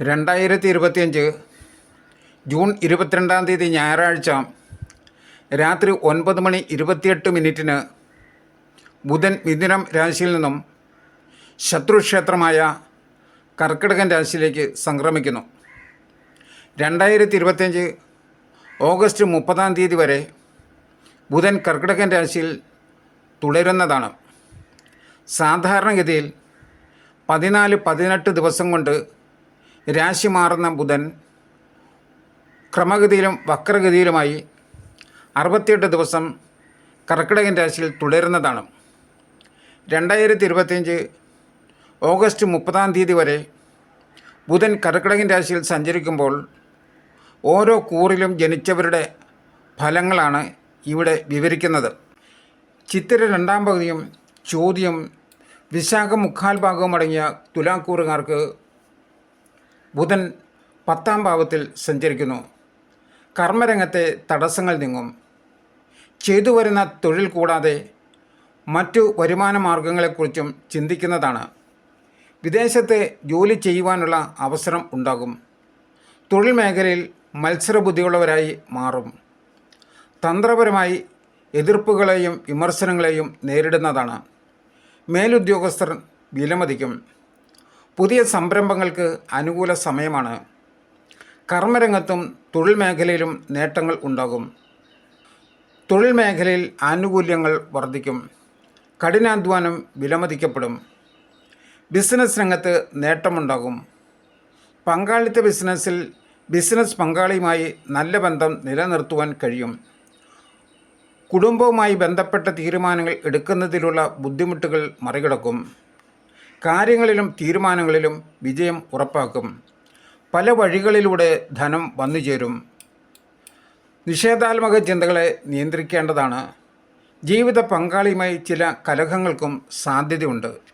രണ്ടായിരത്തി ഇരുപത്തിയഞ്ച് ജൂൺ ഇരുപത്തിരണ്ടാം തീയതി ഞായറാഴ്ച രാത്രി ഒൻപത് മണി ഇരുപത്തിയെട്ട് മിനിറ്റിന് ബുധൻ മിഥുനം രാശിയിൽ നിന്നും ശത്രുക്ഷേത്രമായ കർക്കിടകൻ രാശിയിലേക്ക് സംക്രമിക്കുന്നു. രണ്ടായിരത്തി ഇരുപത്തിയഞ്ച് ഓഗസ്റ്റ് മുപ്പതാം തീയതി വരെ ബുധൻ കർക്കിടകൻ രാശിയിൽ തുടരുന്നതാണ്. സാധാരണഗതിയിൽ പതിനാല് പതിനെട്ട് ദിവസം കൊണ്ട് രാശി മാറുന്ന ബുധൻ ക്രമഗതിയിലും വക്രഗതിയിലുമായി അറുപത്തിയെട്ട് ദിവസം കർക്കിടകൻ രാശിയിൽ തുടരുന്നതാണ്. രണ്ടായിരത്തി ഇരുപത്തിയഞ്ച് ഓഗസ്റ്റ് മുപ്പതാം തീയതി വരെ ബുധൻ കർക്കിടകൻ രാശിയിൽ സഞ്ചരിക്കുമ്പോൾ ഓരോ കൂറിലും ജനിച്ചവരുടെ ഫലങ്ങളാണ് ഇവിടെ വിവരിക്കുന്നത്. ചിത്തിര രണ്ടാം പകുതിയും ചോദ്യം വിശാഖ മുക്കാൽ ഭാഗവും അടങ്ങിയ തുലാക്കൂറുകാർക്ക് ബുധൻ പത്താം ഭാവത്തിൽ സഞ്ചരിക്കുന്നു. കർമ്മരംഗത്തെ തടസ്സങ്ങൾ നീങ്ങും. ചെയ്തു വരുന്ന തൊഴിൽ കൂടാതെ മറ്റു വരുമാന മാർഗങ്ങളെക്കുറിച്ചും ചിന്തിക്കുന്നതാണ്. വിദേശത്ത് ജോലി ചെയ്യുവാനുള്ള അവസരം ഉണ്ടാകും. തൊഴിൽ മേഖലയിൽ മത്സരബുദ്ധിയുള്ളവരായി മാറും. തന്ത്രപരമായി എതിർപ്പുകളെയും വിമർശനങ്ങളെയും നേരിടുന്നതാണ്. മേലുദ്യോഗസ്ഥർ വിലമതിക്കും. പുതിയ സംരംഭങ്ങൾക്ക് അനുകൂല സമയമാണ്. കർമ്മരംഗത്തും തൊഴിൽ മേഖലയിലും നേട്ടങ്ങൾ ഉണ്ടാകും. തൊഴിൽ മേഖലയിൽ ആനുകൂല്യങ്ങൾ വർദ്ധിക്കും. കഠിനാധ്വാനം വിലമതിക്കപ്പെടും. ബിസിനസ് രംഗത്ത് നേട്ടമുണ്ടാകും. പങ്കാളിത്ത ബിസിനസ്സിൽ ബിസിനസ് പങ്കാളിയുമായി നല്ല ബന്ധം നിലനിർത്തുവാൻ കഴിയും. കുടുംബവുമായി ബന്ധപ്പെട്ട തീരുമാനങ്ങൾ എടുക്കുന്നതിലുള്ള ബുദ്ധിമുട്ടുകൾ മറികടക്കും. കാര്യങ്ങളിലും തീരുമാനങ്ങളിലും വിജയം ഉറപ്പാക്കും. പല വഴികളിലൂടെ ധനം വന്നു ചേരും. നിഷേധാത്മക ചിന്തകളെ നിയന്ത്രിക്കേണ്ടതാണ്. ജീവിത പങ്കാളിയുമായി ചില കലഹങ്ങൾക്കും സാധ്യതയുണ്ട്.